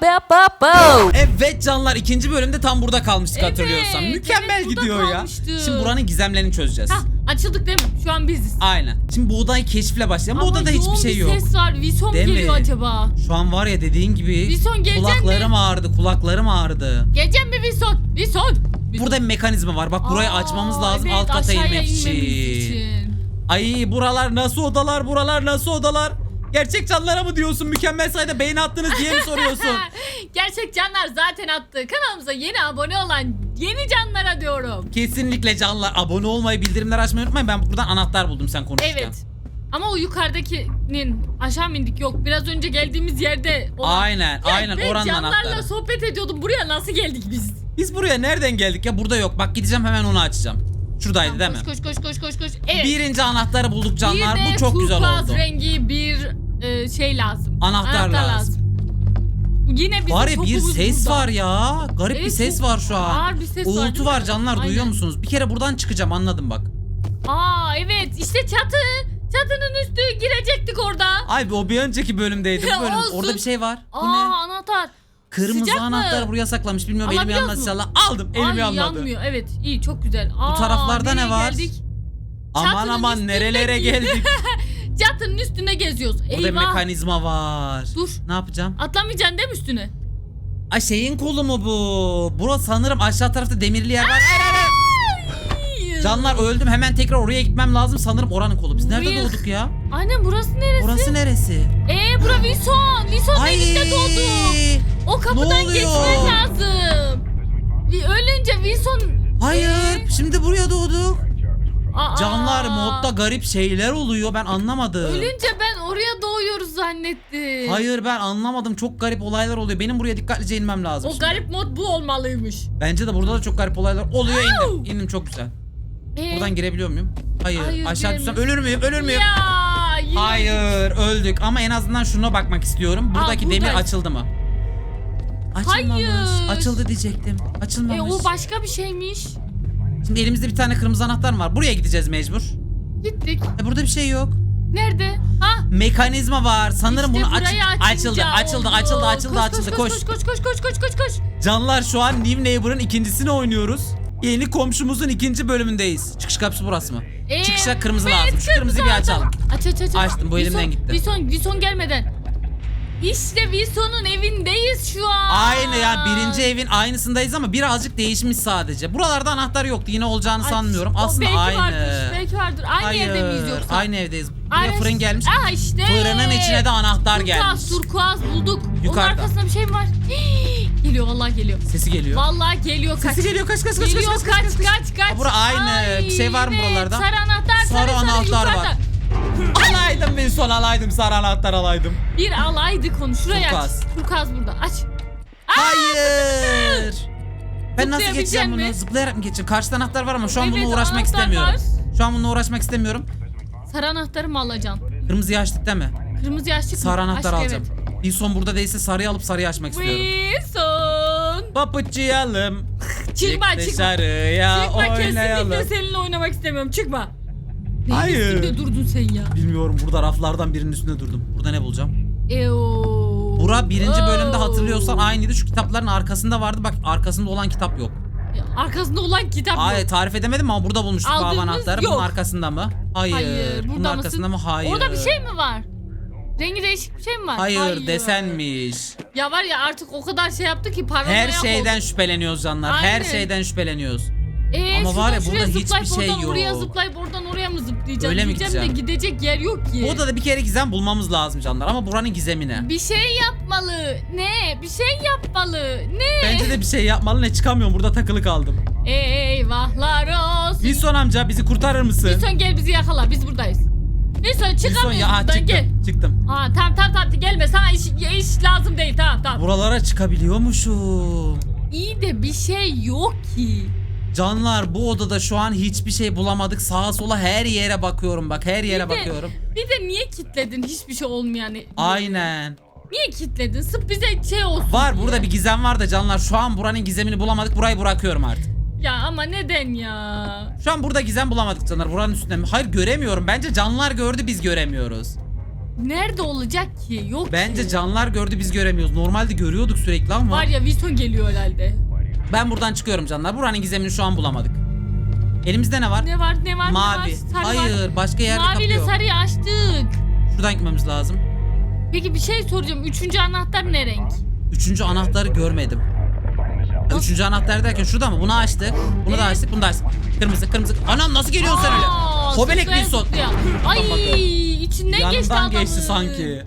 pa pa pa. Evet canlar ikinci bölümde tam burada kalmıştık Evet, hatırlıyorsam. Mükemmel evet, burada gidiyor ya. kalmıştık. Şimdi buranın gizemlerini çözeceğiz. Hah açıldık değil mi? Şu an biziz. Aynen. Şimdi bu odayı keşifle başlayalım. Bu Ama odada hiçbir yoğun şey bir yok. ses var. Vison Değil geliyor mi? acaba? Şu an var ya dediğin gibi Vison gelecek kulaklarım ağrıdı, kulaklarım ağrıdı. Gelecek mi Vison? Vison. Vison. Burada bir mekanizma var. Bak burayı Aa, açmamız lazım evet, alt kata aşağıya inmek inmemiz için. Ay buralar nasıl odalar, buralar nasıl odalar? Gerçek canlara mı diyorsun? Mükemmel sayıda beğeni attınız diye mi soruyorsun? Gerçek canlar zaten attı. Kanalımıza yeni abone olan yeni canlara diyorum. Kesinlikle canlar. Abone olmayı, bildirimleri açmayı unutmayın. Ben buradan anahtar buldum sen konuşurken. Evet. Ama o yukarıdakinin aşağı mı indik yok. Biraz önce geldiğimiz yerde olan. Aynen, Ya aynen ben oranın canlarla anahtarı. sohbet ediyordum. Buraya nasıl geldik biz? Biz buraya nereden geldik ya? Burada yok. Bak gideceğim hemen onu açacağım. Şuradaydı değil mi? koş, koş koş koş koş koş. Evet. Birinci anahtarı bulduk canlar. bir de Bu çok güzel turkuaz oldu. rengi bir e, şey lazım. Anahtar lazım. Yine bizim Var ya bir topumuz ses burada. var ya. Garip bir Evet, ses çok var şu an. ağır bir ses var, Uğultu değil var, mi? canlar duyuyor Aynen. musunuz? Bir kere buradan çıkacağım anladım bak. Aa evet işte çatı. Çatının üstü girecektik orada. Ay o bir önceki bölümdeydi bu bölüm. Olsun. Orada bir şey var. Bu Aa ne? anahtar. Kırmızı sıcak mı? anahtar buraya saklamış. Bilmiyorum elim Alabiliyor yanmaz musun? inşallah. Aldım. Elim Ay yanmadı. yanmıyor evet iyi çok güzel. Aa, taraflarda ne nereye var? Geldik? Aman Çatının aman nerelere geldik. Çatının üstüne geziyoruz. Burada bir Eyvah. mekanizma var. Dur. Ne yapacağım? Atlamayacaksın değil mi üstüne? Ay şeyin kolu mu bu? Burası sanırım aşağı tarafta demirli yer var. Canlar öldüm hemen tekrar oraya gitmem lazım sanırım oranın kolu. Biz nerede Buraya- doğduk ya? Anne burası neresi? Burası neresi? Ee bura Vison. Vison evinde doğdu. O kapıdan oluyor? geçmen lazım. Bir ölünce Wilson... Hayır Ee? şimdi buraya doğduk. Aa, Canlar modda garip şeyler oluyor ben anlamadım. Ölünce ben oraya doğuyoruz zannettim. Hayır ben anlamadım çok garip olaylar oluyor. Benim buraya dikkatlice inmem lazım. O şimdi. garip mod bu olmalıymış. Bence de burada da çok garip olaylar oluyor Au! indim. İndim çok güzel. Ee, Buradan girebiliyor muyum? Hayır. Hayır, Aşağı düşsem ölür müyüm? Ölür müyüm? Ya yine Hayır öldük ama en azından şuna bakmak istiyorum. Buradaki demir buradayız. açıldı mı? Açılmamış. Hayır. Açıldı diyecektim. E, Açılmamış. o başka bir şeymiş. Şimdi elimizde bir tane kırmızı anahtar var. Buraya gideceğiz mecbur. Gittik. E burada bir şey yok. Nerede? Ha? Mekanizma var. Sanırım işte bunu aç burayı açıldı. açınca Açıldı, oldu. açıldı, açıldı, koş, açıldı. Koş. Koş koş koş koş koş koş koş. Canlar şu an New Neighbor'ın ikincisini oynuyoruz. Yeni komşumuzun ikinci bölümündeyiz. Çıkış kapısı burası mı? Ee, Çıkışa kırmızı evet, lazım. Şu kırmızıyı bir açalım. Aç aç aç. Açtım, bu elimden gitti. Wilson, Wilson gelmeden. İşte Wilson'un evindeyiz şu an. Aynı yani birinci evin aynısındayız ama birazcık değişmiş sadece. Buralarda anahtar yoktu. Yine olacağını Aç. sanmıyorum. O Aslında belki aynı. Vardır, belki vardır. Aynı evde miyiz yoksa? Aynı evdeyiz. Buraya Aynen. fırın gelmiş. Aa işte. Fırının içine de anahtar gelmiş. Turkuaz bulduk. Onun Yukarıda. arkasında bir şey mi var? Hii, geliyor vallahi geliyor. Sesi geliyor. Vallahi geliyor kaç. Sesi geliyor kaç kaç kaç Geliyor kaç kaç kaç kaç. Aa, bura aynı. Bir şey var mı buralarda? Sarı anahtar sarı, Sarı sarı, anahtar yukarıda. Alaydım bir son alaydım sarı anahtar alaydım. Bir alaydı konu. Şuraya Turkuaz. aç. Turkuaz burada. Aç. Hayır. Ben nasıl geçeceğim bunu? mi? Zıplayarak mı geçeceğim? Karşıda anahtar var ama şu an Evet, bununla uğraşmak anahtar istemiyorum. var. Şu an bununla uğraşmak istemiyorum. Sarı anahtarı mı alacaksın? Kırmızıyı açtık değil mi? Kırmızı açtık mı? Sarı anahtar Açtık, alacağım. Bir son burada değilse sarıyı alıp sarıyı açmak Evet. istiyorum. Wilson. Papuçuyalım. Çıkma Çık çıkma. dışarıya Çıkma oynayalım. kesinlikle seninle oynamak istemiyorum. Çıkma. Neyin Hayır. üstünde durdun sen ya? Bilmiyorum burada raflardan birinin üstünde durdum. Burada ne bulacağım? Eoo. Bura birinci bölümde hatırlıyorsan aynıydı. Şu kitapların arkasında vardı. Bak arkasında olan kitap yok. Arkasında olan kitap yok. tarif edemedim ama burada bulmuştuk Aldığımız baba anahtarı. yok. Bunun arkasında mı? Hayır. Hayır. Bunun Burada arkasında mısın? mı? Hayır. Orada bir şey mi var? Rengi değişik bir şey mi var? Hayır, desenmiş. Ya var ya artık o kadar şey yaptı ki paranoya Her şeyden şüpheleniyoruz canlar. Her Aynen. şeyden şüpheleniyoruz. Ee, Ama var ya şuradan burada şuraya hiçbir zıplayıp şey oradan Oraya yok. zıplayıp oradan oraya mı zıplayacağım? Öyle mi Diyeceğim de gideceğim? gidecek yer yok ki. Bu odada bir kere gizem bulmamız lazım canlar ama buranın gizemine. Bir şey yapmalı. Ne? Bir şey yapmalı. Ne? Bence de bir şey yapmalı ne çıkamıyorum burada takılı kaldım. Eyvahlar olsun. Wilson amca bizi kurtarır mısın? Wilson gel bizi yakala. Biz buradayız. Wilson çıkamıyoruz ya buradan çıktım. gel. Çıktım. Ha tamam tamam tamam gelme sana iş, iş lazım değil tamam tamam. Buralara çıkabiliyormuşum. İyi de bir şey yok ki. Canlar bu odada şu an hiçbir şey bulamadık. Sağa sola her yere bakıyorum bak her yere Bir de- bakıyorum. Bir de niye kitledin hiçbir şey olmayan? Aynen. Niye kitledin? Sırf bize şey olsun Var diye. burada bir gizem var da canlar şu an buranın gizemini bulamadık. Burayı bırakıyorum artık. Ya ama neden ya? Şu an burada gizem bulamadık canlar. Buranın üstünde mi? Hayır göremiyorum. Bence canlar gördü biz göremiyoruz. Nerede olacak ki? Yok Bence ki. canlar gördü biz göremiyoruz. Normalde görüyorduk sürekli ama. Var ya Wilson geliyor herhalde. Ben buradan çıkıyorum canlar. Buranın gizemini şu an bulamadık. Elimizde ne var? Ne var ne var Mavi. ne var? Sarı Hayır var. başka yerde Mavi kapı ile yok. sarıyı açtık. Şuradan gitmemiz lazım. Peki bir şey soracağım. Üçüncü anahtar ne renk? Üçüncü anahtarı görmedim. Ya Üçüncü anahtar derken şurada mı? Bunu açtık. Bunu da açtık. Bunu da açtık. Kırmızı kırmızı. Anam nasıl geliyorsun sen öyle? Aa, Hobelek zıplaya Wilson. zıplaya. Ay içinden geçti Yanından adamın. geçti sanki.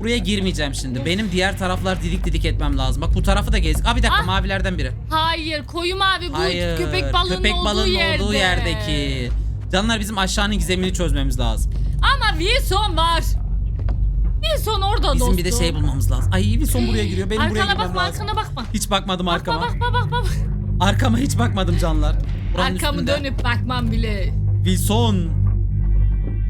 Buraya girmeyeceğim şimdi. Benim diğer taraflar didik didik etmem lazım. Bak bu tarafı da gezdik. Aa bir dakika Ah. mavilerden biri. Hayır koyu mavi bu Hayır. köpek balığının köpek olduğu balığının yerde. olduğu yerdeki. Canlar bizim aşağının gizemini çözmemiz lazım. Ama Wilson var. Wilson orada Bizim dostum. bir de şey bulmamız lazım. Ay Wilson buraya giriyor. Benim buraya arkana girmem bakma lazım. arkana bakma. Hiç bakmadım Bakma arkama. bakma bakma. bakma. Arkama hiç bakmadım canlar. Buranın Arkamı üstünde. dönüp bakmam bile. Wilson.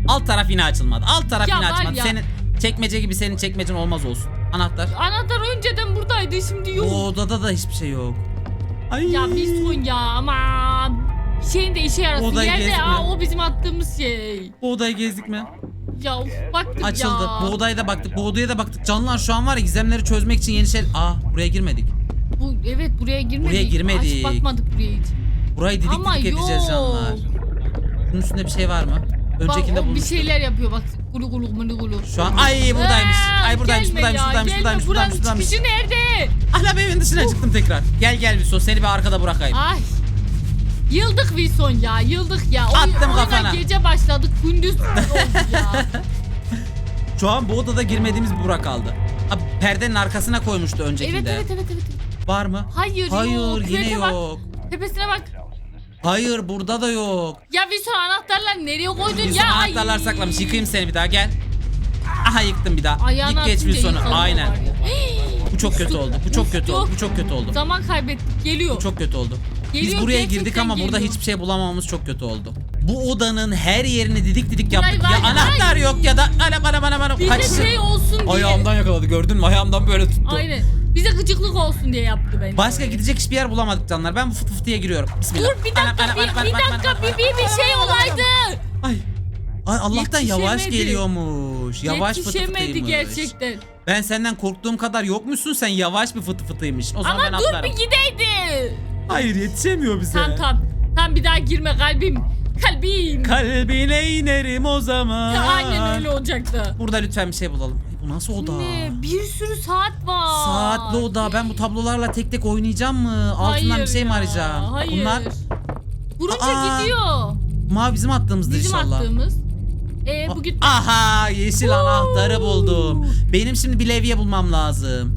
Alt taraf yine açılmadı. Alt taraf Ya yine var açılmadı. ya. Senin çekmece gibi senin çekmecen olmaz olsun. Anahtar. Anahtar önceden buradaydı şimdi yok. Bu odada da hiçbir şey yok. Ay. Ya Wilson ya ama şeyin de işe yarasın. Odayı Yerde gezme. aa, o bizim attığımız şey. Bu odayı gezdik mi? Ya of, baktık Açıldı. ya. Bu odaya da baktık. Bu odaya da baktık. Canlar şu an var ya gizemleri çözmek için yeni şey... Aa buraya girmedik. Bu, evet buraya girmedik. Buraya girmedik. Hiç bakmadık buraya hiç. Burayı didik Ama didik edeceğiz yok. canlar. Bunun üstünde bir şey var mı? Öncekinde bak, o bir şeyler yapıyor bak. Gulu gulu gulu gulu. Şu an ay buradaymış. Aa, Ay buradaymış, gelme buradaymış, ya, buradaymış, gelme. buradaymış, Buranın buradaymış, buradaymış. çıkışı nerede? Ana evin dışına çıktım tekrar. Gel gel Wilson seni bir arkada bırakayım. Ay. Yıldık Wilson ya yıldık ya. Attım oyuna kafana. gece başladık gündüz oldu ya. Şu an bu odada girmediğimiz bir Burak kaldı. Abi perdenin arkasına koymuştu öncekinde. evet evet evet evet. Var mı? Hayır, Hayır yok. yine Tepete bak. yok. Tepesine bak. Hayır burada da yok. Ya Wilson anahtarlar nereye koydun Wilson ya? anahtarlar Ay. saklamış. Yıkayım seni bir daha gel. Aha yıktım bir daha. Ayağını Yık geç atınca Wilson'u. Aynen. var ya. Bu çok kötü oldu. Bu çok kötü oldu. Bu çok kötü oldu. Zaman kaybettik geliyor. Bu çok kötü oldu. Biz Geliyor, buraya gerçekten girdik ama burada geliyor. hiçbir şey bulamamamız çok kötü oldu. Bu odanın her yerini didik didik yaptık. Vay Ya vay anahtar vay. yok ya da anam anam anam anam. Bize Kaçtı. şey olsun diye. Ayağımdan yakaladı gördün mü? Ayağımdan böyle tuttu. Aynen. Bize gıcıklık olsun diye yaptı bence. Başka gidecek hiçbir yer bulamadık canlar. Ben bu fıtı fıtıya giriyorum. Bismillah. Dur bir dakika anam, bir, anam, bir anam, anam, dakika bir, bir, bir şey olaydı. Ay. Ay Allah'tan yavaş Yetişemedi. geliyormuş. Yavaş fıtı Yetişemedi fıtıymış. gerçekten. Ben senden korktuğum kadar yokmuşsun sen yavaş bir fıtı fıtıymış. O zaman ben Ama dur atlarım. bir gideydi. Hayır yetişemiyor bize. Tamam tamam. Tamam bir daha girme kalbim. Kalbim. Kalbine inerim o zaman. Ya, Aynen öyle olacaktı. Burada lütfen bir şey bulalım. Bu nasıl oda? Ne? Bir sürü saat var. Saatli oda. Ben bu tablolarla tek tek oynayacağım mı? Altından Hayır bir şey mi ya, arayacağım? Hayır. Bunlar Vurunca Aa, gidiyor. mavi bizim attığımızdır Bizim inşallah. attığımız. Ee, bu gitti. Aha yeşil anahtarı buldum. Benim şimdi bir levye bulmam lazım.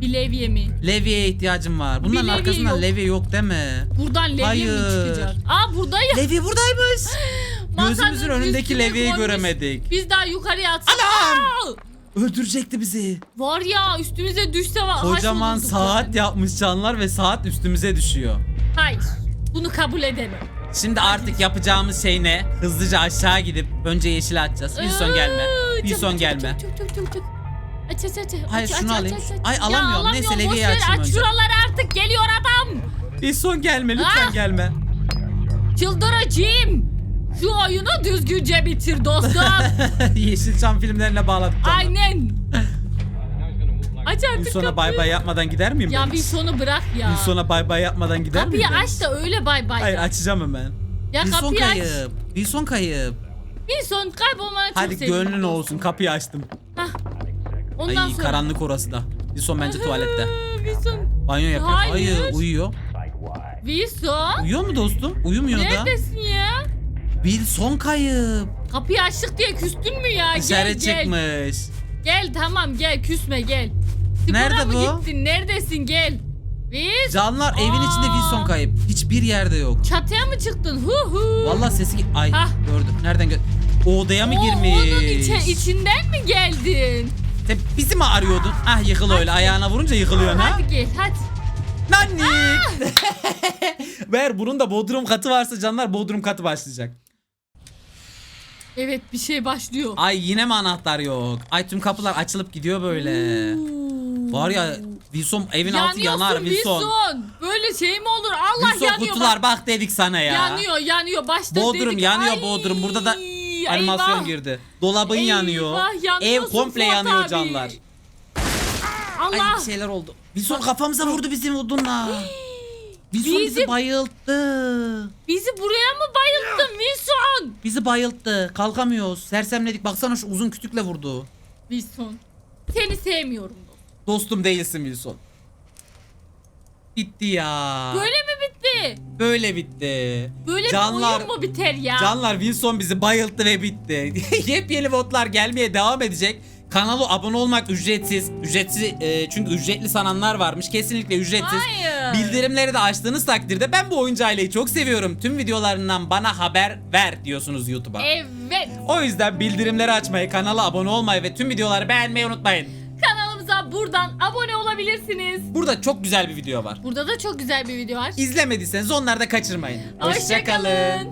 Bir levye mi? Levyeye ihtiyacım var. Bir Bunların levye arkasından yok. levye yok deme. Buradan levye mi Hayır. çıkacak? Aa burada ya. Levye buradaymış. Masanın Gözümüzün önündeki üstüne levyeyi koymuş. göremedik. Biz daha yukarıya atsak. Anam! Aa! Öldürecekti bizi. Var ya üstümüze düşse var. Kocaman saat yani. yapmış canlar ve saat üstümüze düşüyor. Hayır. Bunu kabul edemem. Şimdi artık yapacağımız şey ne? Hızlıca aşağı gidip önce yeşil açacağız. Wilson gelme. Iıı, Wilson çabuk, gelme. Çabuk çabuk çabuk çabuk. Aç aç aç. Hayır, aç, şunu aç, alayım. Aç, aç, aç. Ay, Ya, alamıyorum. Neyse, alamıyorum, boş ver. açayım Aç önce. şuraları artık geliyor adam. Wilson gelme lütfen Ah! gelme. Çıldıracağım. Şu oyunu düzgünce bitir dostum. Yeşilçam filmlerine bağladık. Aynen. Aç artık Wilson'a kapıyı. bay bay yapmadan gider miyim Ya ben? bir sonu bırak ya. Wilson'a bay bay yapmadan gider Kapıyı miyim ben? aç da öyle bay bay. Hayır yap. açacağım hemen. Ya Wilson kapıyı aç. kayıp. Wilson kayıp. Wilson kaybolmana çok Hadi sevindim. gönlün olsun kapıyı açtım. Hah. Ondan Ay sonra. karanlık orası da. Wilson bence tuvalette. Aa, Wilson. Banyo yapıyor. Hayır. Hayır uyuyor. Wilson. Uyuyor mu dostum? Uyumuyor da. Neredesin ya? Wilson kayıp. Kapıyı açtık diye küstün mü ya? Dışarı gel gel. çıkmış. Gel tamam gel küsme gel. Spora Nerede mı bu? gittin? Neredesin gel. Wilson. Canlar evin içinde Aa. Wilson kayıp. Hiçbir yerde yok. Çatıya mı çıktın? Hu hu. Vallahi sesi ay Hah. gördüm. Nereden gö O odaya mı O- girmiş? Onun içe- içinden mi geldin? Sen bizi mi arıyordun? Ah yıkıl öyle. Ayağına vurunca yıkılıyorsun ha. Hadi gel hadi. Nanik. Ver bunun da bodrum katı varsa canlar bodrum katı başlayacak. Evet bir şey başlıyor. Ay yine mi anahtar yok? Ay tüm kapılar açılıp gidiyor böyle. Var ya Wilson evin altı Yanıyorsun yanar Wilson. Wilson. Böyle şey mi olur? Allah Wilson yanıyor. kutular bak. bak dedik sana ya. Yanıyor yanıyor. Başta Bodrum dedik. yanıyor Ay, Bodrum. Burada da animasyon eyvah. girdi. Dolabın Eyvah, yanıyor. Ev komple Fuat yanıyor abi. canlar. Allah. Ay bir şeyler oldu. Wilson kafamıza vurdu bizim odunla. Wilson bizi Bizim- bayılttı. Bizi buraya mı bayılttın Wilson? Bizi bayılttı. Kalkamıyoruz. Sersemledik. Baksana şu uzun kütükle vurdu. Wilson. Seni sevmiyorum. Dostum değilsin Wilson. Bitti ya. Böyle mi bitti? Böyle bitti. Böyle Canlar- bir oyun mu biter ya? Canlar Wilson bizi bayılttı ve bitti. Yepyeni botlar gelmeye devam edecek. Kanala abone olmak ücretsiz. Ücretsiz e, çünkü ücretli sananlar varmış. Kesinlikle ücretsiz. Hayır. Bildirimleri de açtığınız takdirde ben bu oyuncu aileyi çok seviyorum. Tüm videolarından bana haber ver diyorsunuz YouTube'a. Evet. O yüzden bildirimleri açmayı, kanala abone olmayı ve tüm videoları beğenmeyi unutmayın. Kanalımıza buradan abone olabilirsiniz. Burada çok güzel bir video var. Burada da çok güzel bir video var. İzlemediyseniz onları da kaçırmayın. Hoşçakalın.